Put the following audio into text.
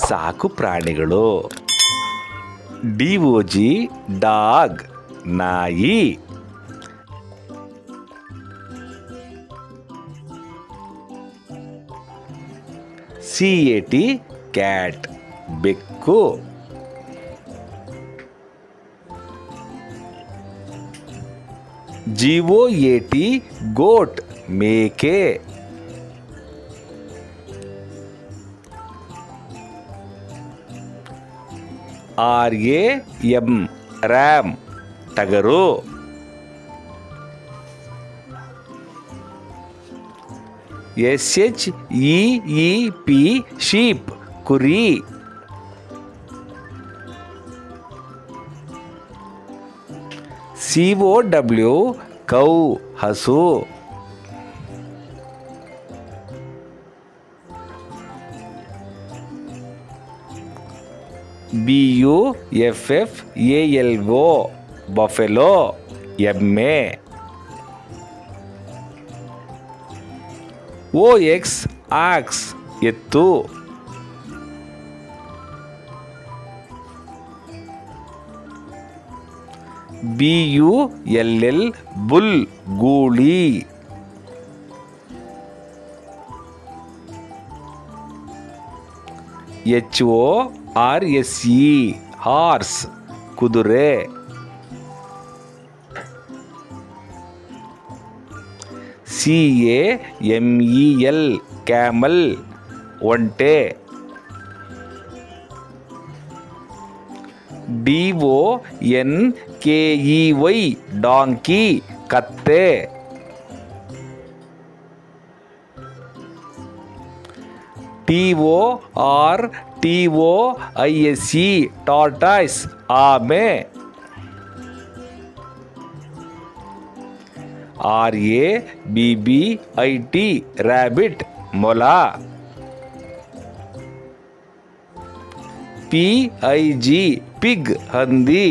ಸಾಕು ಪ್ರಾಣಿಗಳು D O G dog ನಾಯಿ ಸಿ ಎ ಟಿ ಕ್ಯಾಟ್ ಬೆಕ್ಕು G O A T goat ಮೇಕೆ R A M ram தகரு. S H E E P sheep குறி. C O W cow ஹசு. B U F F L O buffalo M A O X ox एत्तु B U L L bull गूली H O R S E horse குதிரை. C A M E L camel one day D O N K E Y donkey கத்தே. D O R B U L L bull ಗೂಳಿ H O R S E horse ಕುದುರೆ C A M E L camel ಒಂಟೆ D O N K E Y donkey ಕತ್ತೆ T O R T O I S E tortoise ಆಮೆ R A B B I T rabbit ಮೊಲ P I G pig ಹಂದಿ